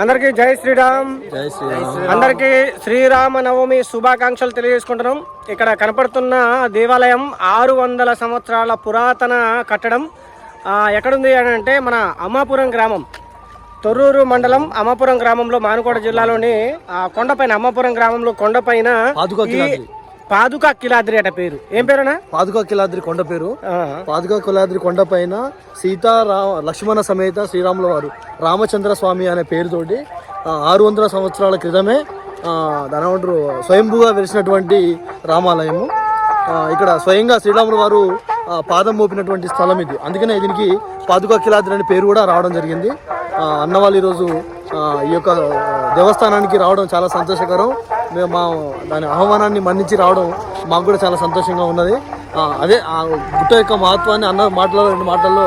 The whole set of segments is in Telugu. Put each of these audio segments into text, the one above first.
అందరికీ జై శ్రీరామ్. జై శ్రీరామ్. అందరికీ శ్రీరామ నవమి శుభాకాంక్షలు తెలియజేసుకుంటున్నాం. ఇక్కడ కనపడుతున్న దేవాలయం ఆరు వందల సంవత్సరాల పురాతన కట్టడం. ఎక్కడుంది అని అంటే మన అమ్మాపురం గ్రామం. తొర్రూరు మండలం అమ్మాపురం గ్రామంలో మానుకోట జిల్లాలోని కొండపైన అమ్మాపురం గ్రామంలో కొండపైన పాదుకా కిలాద్రి. అట పేరు. ఏం పేరునా పాదుకా కిలాద్రి కొండ పేరు. పాదుకా కిలాద్రి కొండ పైన సీతా రా లక్ష్మణ సమేత శ్రీరాముల వారు రామచంద్ర స్వామి అనే పేరుతోటి ఆరు వందల సంవత్సరాల క్రితమే ఆ, దాని ఏమంటారు స్వయంభూగా వెలిసినటువంటి రామాలయము. ఇక్కడ స్వయంగా శ్రీరాముల వారు పాదం మోపినటువంటి స్థలం ఇది. అందుకనే దీనికి పాదుకా కిలాద్రి అనే పేరు కూడా రావడం జరిగింది. అన్నవాళ్ళు ఈరోజు ఈ యొక్క దేవస్థానానికి రావడం చాలా సంతోషకరం. మేము మా దాని ఆహ్వానాన్ని మన్నించి రావడం మాకు కూడా చాలా సంతోషంగా ఉన్నది. అదే ఆ గుట్ట యొక్క మహత్వాన్ని అన్న మాటలో రెండు మాటల్లో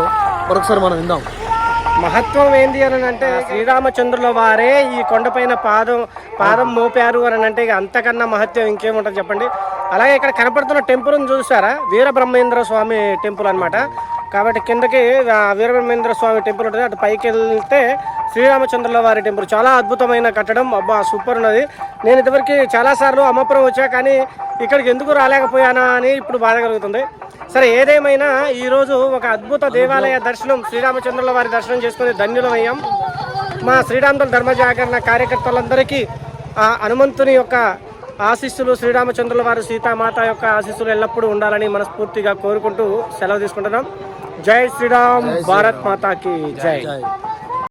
మరొకసారి మనం విందాం. మహత్వం ఏంది అని అంటే శ్రీరామచంద్రుల వారే ఈ కొండపైన పాదం పాదం మోపారు అని అంటే ఇక అంతకన్నా మహత్యం ఇంకేముంటుంది చెప్పండి. అలాగే ఇక్కడ కనపడుతున్న టెంపుల్ చూసారా? వీరబ్రహ్మేంద్ర స్వామి టెంపుల్ అన్నమాట. కాబట్టి కిందకి వీరబ్రహ్మేంద్ర స్వామి టెంపుల్ ఉంటుంది. అటు పైకి వెళ్తే శ్రీరామచంద్రుల వారి టెంపుల్. చాలా అద్భుతమైన కట్టడం. అబ్బా సూపర్ ఉన్నది. నేను ఇదివరకు చాలాసార్లు అమ్మపురం వచ్చా కానీ ఇక్కడికి ఎందుకు రాలేకపోయానా అని ఇప్పుడు బాధ కలుగుతుంది. సరే ఏదేమైనా ఈరోజు ఒక అద్భుత దేవాలయ దర్శనం శ్రీరామచంద్రుల వారి దర్శనం చేసుకుని ధన్యులమయ్యాం. మా శ్రీరామదల ధర్మ జాగరణ కార్యకర్తలందరికీ ఆ హనుమంతుని యొక్క ఆశీస్సులు శ్రీరామచంద్రుల వారి సీతామాత యొక్క ఆశీస్సులు ఎల్లప్పుడూ ఉండాలని మనస్ఫూర్తిగా కోరుకుంటూ సెలవు తీసుకుంటున్నాం. జై శ్రీరామ్. భారత్ మాతాకి జై. జై.